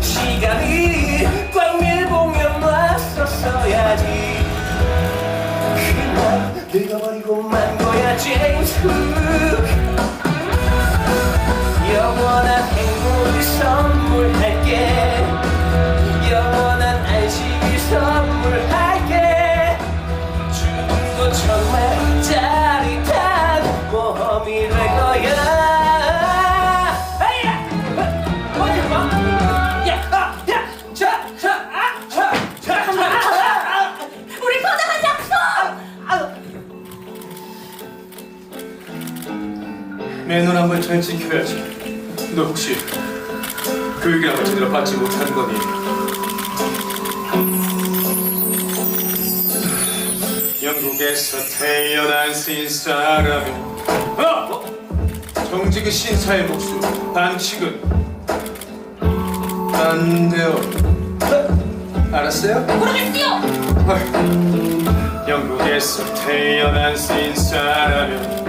시간이 꽉 밀봉면 놨었어야지. 그만 늙어버리고 만 거야 제임스 내눈 한번 잘 지켜야지. 너 혹시 교육이란 걸 제대로 받지 못한 거니? 영국에서 태어난 신사라면 어? 정직의 신사의 목숨 반칙은 안 돼요. 알았어요? 모르겠어요! 헐. 영국에서 태어난 신사라면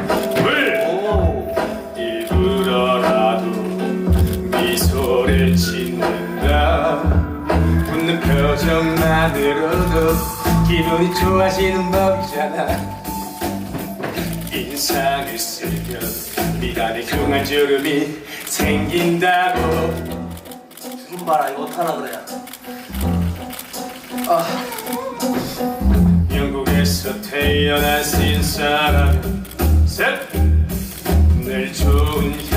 웃는 표정만으로도 기분이 좋아지는 법이잖아. 인상을 쓰면 미간에 흉한 주름이 생긴다고. 무슨 말아 이거 어떡하나 그래. 영국에서 태어난 신사라면 셋늘 좋은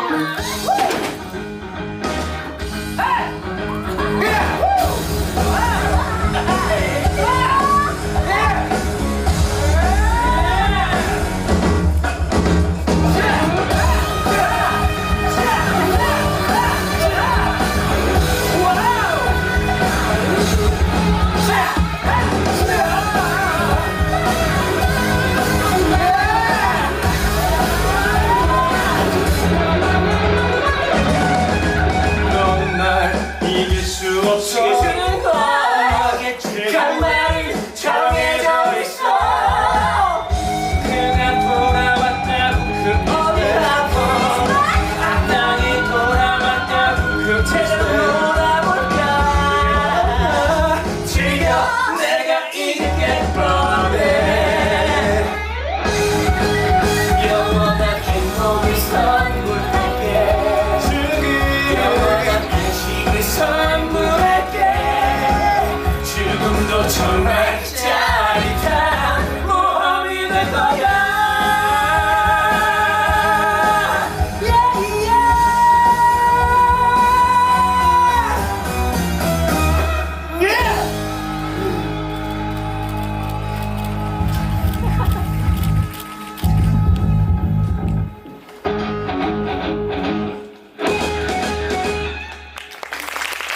Woo! 날 이길 수 없어